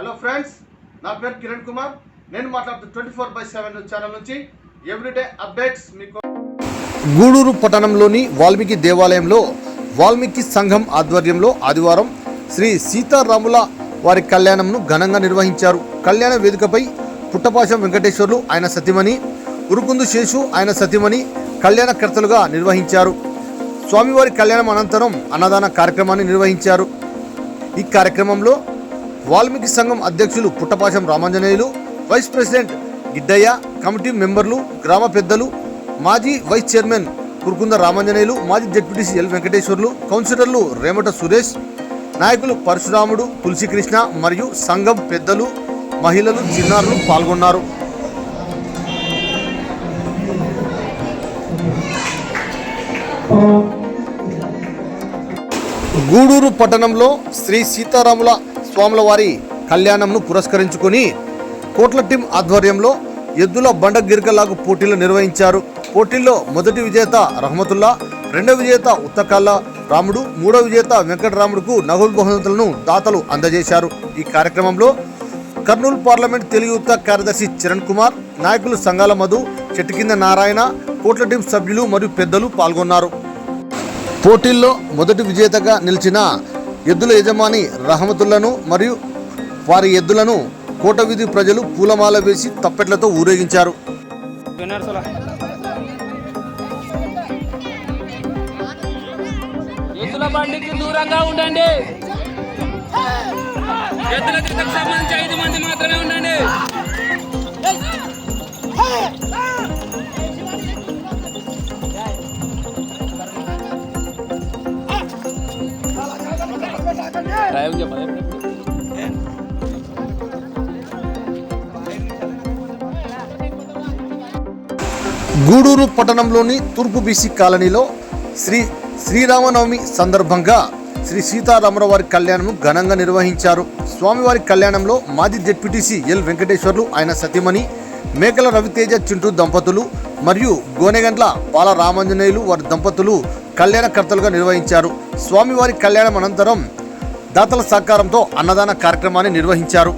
Hello friends నా పేరు కిరణ్ కుమార్. నేను మాట్లాడుతూ twenty four by seven channel నుంచి ఎవ్రీడే అప్డేట్స్ మీకు. గూడూరు పట్టణంలోని వాల్మీకి దేవాలయంలో వాల్మీకి సంఘం ఆధ్వర్యంలో ఆదివారం శ్రీ సీతారాముల వారి కళ్యాణంను ఘనంగా నిర్వహించారు. కళ్యాణ వేదికపై పుట్టపాశం వెంకటేశ్వర్లు ఆయన సతీమణి ఉరుకుందు శేషు ఆయన సతీమణి కళ్యాణకర్తలుగా నిర్వహించారు. స్వామివారి కళ్యాణం అనంతరం అన్నదాన కార్యక్రమాన్ని నిర్వహించారు. ఈ కార్యక్రమంలో వాల్మీకి సంఘం అధ్యక్షులు Puttapasam Ramanjaneyulu vice president Giddaiah committee మెంబర్లు గ్రామ పెద్దలు మాజీ వైస్ చైర్మన్ కురుకుంద రామాంజనేయులు మాజీ జడ్పీటీసీ ఎల్ వెంకటేశ్వర్లు కౌన్సిలర్లు రేమట సురేష్ నాయకులు పరశురాముడు తులసికృష్ణ మరియు సంఘం పెద్దలు మహిళలు చిన్నారులు పాల్గొన్నారు. గూడూరు పట్టణంలో శ్రీ సీతారాముల స్వాముల వారి కళ్యాణంను పురస్కరించుకొని కోట్ల టీం ఆధ్వర్యంలో ఎద్దుల బండ గిరికలాగు పోటీలు నిర్వహించారు. పోటీల్లో మొదటి విజేత రహమతుల్లా రెండవ విజేత ఉత్తకాళ్ళ రాముడు మూడవ విజేత వెంకటరాముడుకు నగదు బహుమతులను దాతలు అందజేశారు. ఈ కార్యక్రమంలో కర్నూలు పార్లమెంట్ తెలుగు యువత కార్యదర్శి చరణ్ కుమార్ నాయకులు సంఘాల మధు చెట్టుకింద నారాయణ కోట్ల టీం సభ్యులు మరియు పెద్దలు పాల్గొన్నారు. పోటీల్లో మొదటి విజేతగా నిలిచిన ఎద్దుల యజమాని రహమతులను మరియు వారి ఎద్దులను కోటవీధి ప్రజలు పూలమాల వేసి తప్పెట్లతో ఊరేగించారు. ఎద్దుల బండికి దూరంగా ఉండండి. ఎద్దులకి సంబంధించి ఐదు మంది మాత్రమే ఉండండి. టైం గూడూరు పట్టణంలోని తూర్పు బీసీ కాలనీలో శ్రీ శ్రీరామనవమి సందర్భంగా శ్రీ సీతారామరావు వారి కళ్యాణం ఘనంగా నిర్వహించారు. స్వామివారి కళ్యాణంలో మాజీ జెడ్పీటీసీ ఎల్ వెంకటేశ్వర్లు ఆయన సతీమణి మేకల రవితేజ చింటూ దంపతులు మరియు గోనెగండ్ల బాల రామాంజనేయులు వారి దంపతులు కళ్యాణకర్తలుగా నిర్వహించారు. స్వామివారి కళ్యాణం అనంతరం దాతల సహకారంతో అన్నదాన కార్యక్రమాన్ని నిర్వహించారు.